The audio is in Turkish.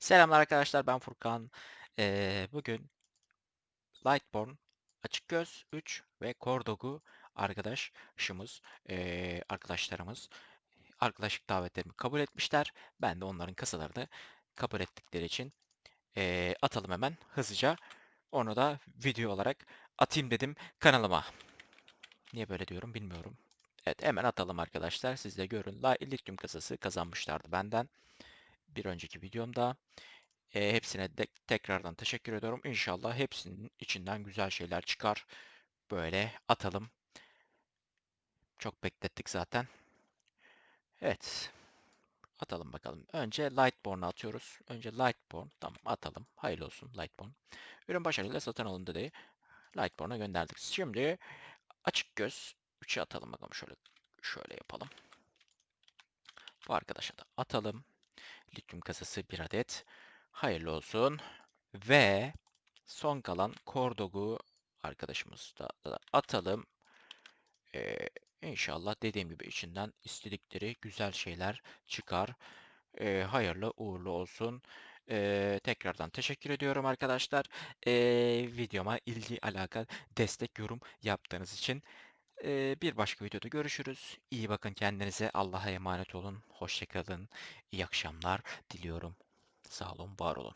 Selamlar arkadaşlar ben Furkan. Ee, bugün Lightborn, Açık Göz 3 ve Kordog'u arkadaşımız, ee, arkadaşlarımız arkadaşlık davetlerimi kabul etmişler. Ben de onların kasalarını kabul ettikleri için ee, atalım hemen hızlıca. Onu da video olarak atayım dedim kanalıma. Niye böyle diyorum bilmiyorum. Evet hemen atalım arkadaşlar. Siz de görün. La Lithium kasası kazanmışlardı benden. Bir önceki videomda. E, hepsine de tekrardan teşekkür ediyorum. İnşallah hepsinin içinden güzel şeyler çıkar. Böyle atalım. Çok beklettik zaten. Evet. Atalım bakalım. Önce Lightborn'u atıyoruz. Önce Lightborn. Tamam atalım. Hayırlı olsun Lightborn. Ürün başarıyla satın alındı diye Lightborn'a gönderdik. Şimdi açık göz 3'ü atalım bakalım. Şöyle şöyle yapalım. Bu arkadaşa da atalım. Lityum kasası 1 adet. Hayırlı olsun. Ve son kalan Kordog'u arkadaşımız da, da atalım. Ee, inşallah dediğim gibi içinden istedikleri güzel şeyler çıkar. Ee, hayırlı uğurlu olsun. Ee, tekrardan teşekkür ediyorum arkadaşlar. Ee, videoma ilgi, alaka, destek, yorum yaptığınız için. Bir başka videoda görüşürüz. İyi bakın kendinize. Allah'a emanet olun. Hoşçakalın. İyi akşamlar diliyorum. Sağ olun, var olun.